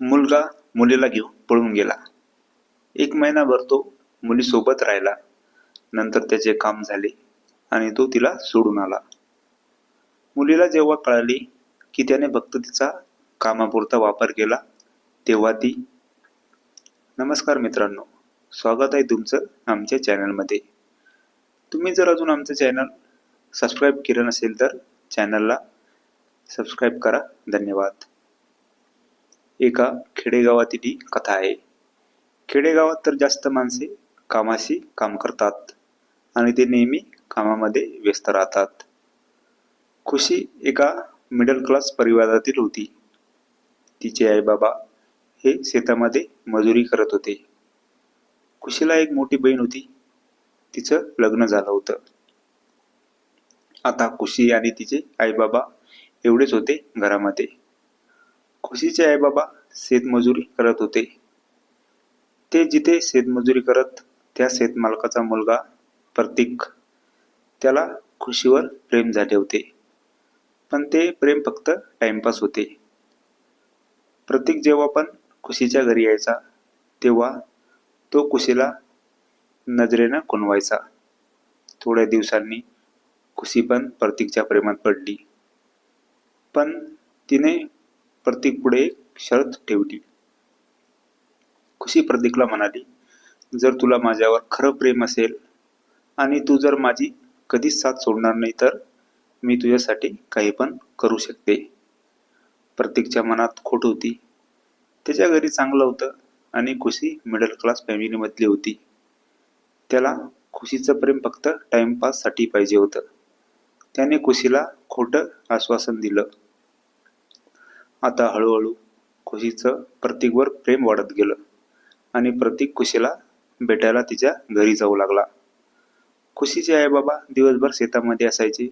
मुलगा मुलीला घेऊन पळून गेला. एक महिनाभर तो मुलीसोबत राहिला. नंतर त्याचे काम झाले आणि तो तिला सोडून आला. मुलीला जेव्हा कळाली की त्याने फक्त तिचा कामापुरता वापर केला तेव्हा ती नमस्कार मित्रांनो स्वागत आहे तुमचं आमच्या चॅनलमध्ये. तुम्ही जर अजून आमचं चॅनल सबस्क्राईब केलं नसेल तर चॅनलला सबस्क्राईब करा. धन्यवाद. एका खेडेगावातील ही कथा आहे. खेडेगावात तर जास्त माणसे कामाशी काम करतात आणि ते नेहमी कामामध्ये व्यस्त राहतात. खुशी एका मिडल क्लास परिवारातील होती. तिचे आईबाबा हे शेतामध्ये मजुरी करत होते. खुशीला एक मोठी बहीण होती. तिचं लग्न झालं होतं. आता खुशी आणि तिचे आईबाबा एवढेच होते घरामध्ये. खुशीचे आई बाबा शेतमजुरी करत होते. ते जिथे शेतमजुरी करत त्या शेतमालकाचा मुलगा प्रतीक. त्याला खुशीवर प्रेम झाले होते. पण ते प्रेम फक्त टाइमपास होते. प्रतीक जेव्हा पण खुशीच्या घरी यायचा तेव्हा तो खुशीला नजरेनं खुणवायचा. थोड्या दिवसांनी खुशी पण प्रतीकच्या प्रेमात पडली. पण तिने प्रतीक पुढे एक शर्त ठेवली खुशी प्रतीकला म्हणाली जर तुला माझ्यावर खरं प्रेम असेल आणि तू जर माझी कधीच साथ सोडणार नाही तर मी तुझ्यासाठी काही पण करू शकते. प्रतीकच्या मनात खोट होती. त्याच्या घरी चांगलं होतं आणि खुशी मिडल क्लास फॅमिलीमधली होती. त्याला खुशीचं प्रेम फक्त टाइमपाससाठी पाहिजे होतं. त्याने खुशीला खोटं आश्वासन दिलं. आता हळूहळू खुशीचं प्रतीकवर प्रेम वाढत गेलं आणि प्रतीक खुशीला भेटायला तिच्या घरी जाऊ लागला. खुशीचे आई बाबा दिवसभर शेतामध्ये असायचे.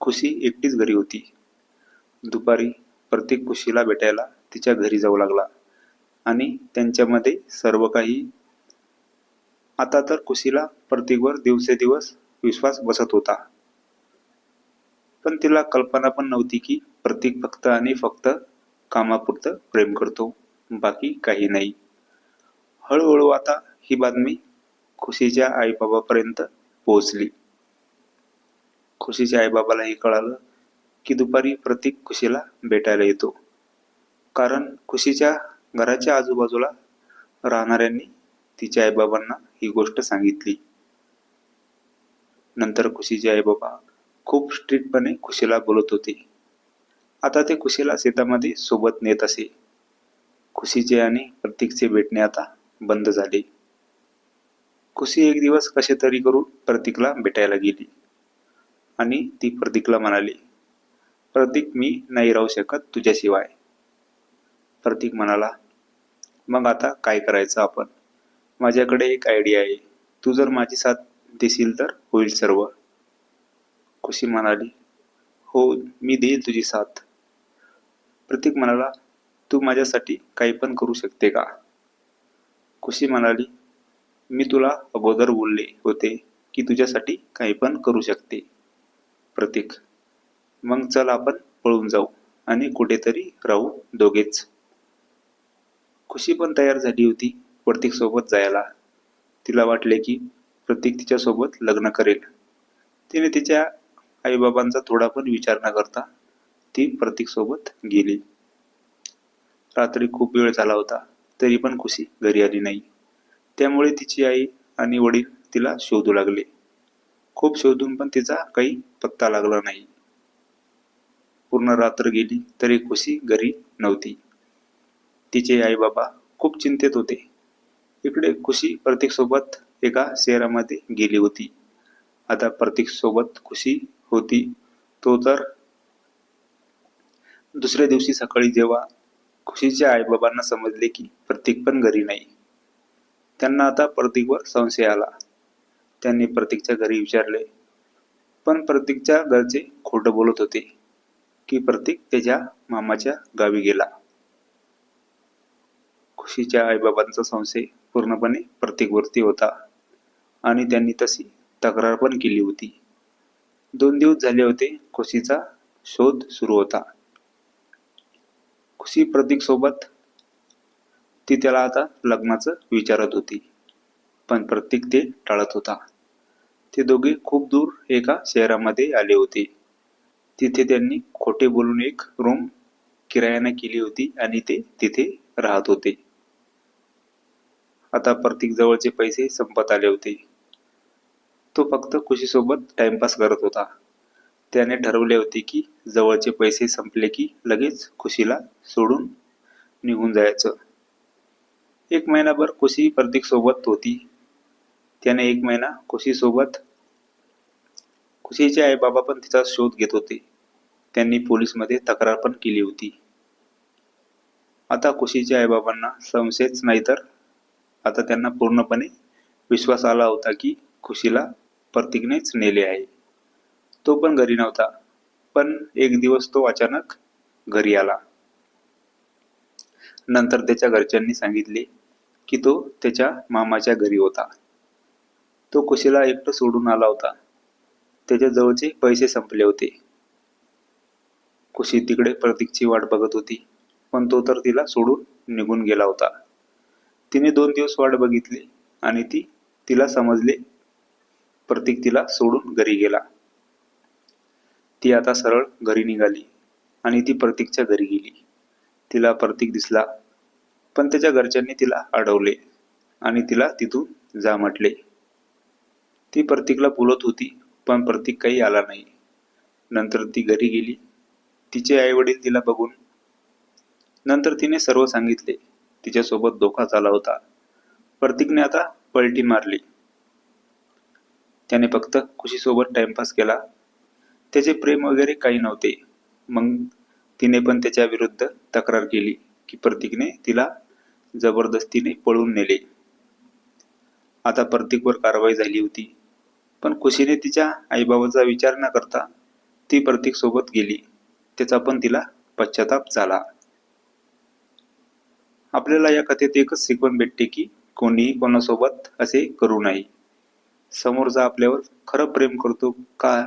खुशी एकटीच घरी होती. दुपारी प्रतीक खुशीला भेटायला तिच्या घरी जाऊ लागला आणि त्यांच्यामध्ये सर्व काही. आता तर खुशीला प्रतीकवर दिवसेदिवस विश्वास बसत होता. पण तिला कल्पना पण नव्हती की प्रतीक फक्त आणि फक्त कामापुरतं प्रेम करतो बाकी काही नाही. हळूहळू आता ही बातमी खुशीच्या आईबाबापर्यंत पोहोचली. खुशीच्या आईबाबाला हे कळालं की दुपारी प्रतीक खुशीला भेटायला येतो. कारण खुशीच्या घराच्या आजूबाजूला राहणाऱ्यांनी तिच्या आईबाबांना ही गोष्ट सांगितली. नंतर खुशीचे आईबाबा खूप स्ट्रिक्टपणे खुशीला बोलत होते. आता ते खुशीला शेतामध्ये सोबत नेत असे. खुशीचे आणि प्रतीकचे भेटणे आता बंद झाले. खुशी एक दिवस कसे तरी करून प्रतीकला भेटायला गेली. आणि ती प्रतीकला म्हणाली प्रतीक मी नाही राहू शकत तुझ्याशिवाय. प्रतीक म्हणाला मग आता काय करायचं आपण? माझ्याकडे एक आयडिया आहे. तू जर माझी साथ देशील तर होईल सर्व. खुशी म्हणाली हो मी देईल तुझी साथ. प्रतीक म्हणाला तू माझ्यासाठी काही पण करू शकते का? खुशी म्हणाली मी तुला अगोदर बोलले होते की तुझ्यासाठी काही पण करू शकते. प्रतीक मग चल आपण पळून जाऊ आणि कुठेतरी राहू दोघेच. खुशी पण तयार झाली होती प्रतीकसोबत जायला. तिला वाटले की प्रतीक तिच्यासोबत लग्न करेल. तिने तिच्या आईबाबांचा थोडा पण विचार न करता ती प्रतीक सोबत गेली. रात्री खूप वेळ झाला होता तरी पण खुशी घरी आली नाही. त्यामुळे तिची आई आणि वडील तिला शोधू लागले. खूप शोधून पण तिचा काही पत्ता लागला नाही. पूर्ण रात्र गेली तरी खुशी घरी नव्हती. तिचे आई बाबा खूप चिंतेत होते. इकडे खुशी प्रतीक सोबत एका शहरामध्ये गेली होती. आता प्रतीक सोबत खुशी होती तो तर दुसऱ्या दिवशी सकाळी जेव्हा खुशीच्या आईबाबांना समजले की प्रतीक पण घरी नाही त्यांना आता प्रतीकवर संशय आला. त्यांनी प्रतीकच्या घरी विचारले पण प्रतीकच्या घरचे खोटं बोलत होते की प्रतीक त्याच्या मामाच्या गावी गेला. खुशीच्या आईबाबांचा संशय पूर्णपणे प्रतीकवरती होता आणि त्यांनी तशी तक्रार पण केली होती. दोन दिवस झाले होते खुशीचा शोध सुरू होता. खुशी प्रतीक सोबत ती त्याला आता लग्नाचं विचारत होती. पण प्रत्येक ते टाळत होता. ते दोघे खूप दूर एका शहरामध्ये आले होते. तिथे त्यांनी खोटे बोलून एक रूम किरायाने केली होती आणि ते तिथे राहत होते. आता प्रतीक जवळचे पैसे संपत आले होते. तो फक्त खुशीसोबत टाइमपास करत होता. त्याने ठरवले होते की जवळचे पैसे संपले की लगेच खुशीला सोडून निघून जायचं. एक महिनाभर खुशी प्रतीकसोबत होती. त्याने एक महिना खुशीसोबत खुशीचे आई बाबा पण तिचा शोध घेत होते. त्यांनी पोलीसमध्ये तक्रार पण केली होती. आता खुशीच्या आईबाबांना संशयच नाही तर आता त्यांना पूर्णपणे विश्वास आला होता की खुशीला प्रतीकनेच नेले आहे. तो पण घरी नव्हता. पण एक दिवस तो अचानक घरी आला. नंतर त्याच्या घरच्यांनी सांगितले की तो त्याच्या मामाच्या घरी होता. तो खुशीला एकटं सोडून आला होता. त्याच्या जवळचे पैसे संपले होते. कुशी तिकडे प्रतीकची वाट बघत होती पण तो तर तिला सोडून निघून गेला होता. तिने दोन दिवस वाट बघितली आणि ती तिला समजले. प्रतीक तिला सोडून घरी गेला. ती आता सरळ घरी निघाली आणि ती प्रतीकच्या घरी गेली. तिला प्रतीक दिसला पण त्याच्या घरच्यांनी तिला अडवले आणि तिला तिथून जा म्हटले ती प्रतीकला बोलत होती पण प्रतीक काही आला नाही. नंतर ती घरी गेली. तिचे आई वडील तिला बघून नंतर तिने सर्व सांगितले. तिच्यासोबत धोका झाला होता. प्रतीकने आता पलटी मारली. त्याने फक्त खुशीसोबत टाइमपास केला. त्याचे प्रेम वगैरे काही नव्हते. मग तिने पण त्याच्या विरुद्ध तक्रार केली की प्रतीकने तिला जबरदस्तीने पळून नेले. आता प्रतीकवर कारवाई झाली होती. पण खुशीने तिच्या आईबाबाचा विचार न करता ती प्रतीक सोबत गेली. त्याचा पण तिला पश्चाताप झाला. आपल्याला या कथेत एकच शिकवण भेटते की कोणीही कोणासोबत असे करू नये. समोरचा आपल्यावर खरं प्रेम करतो का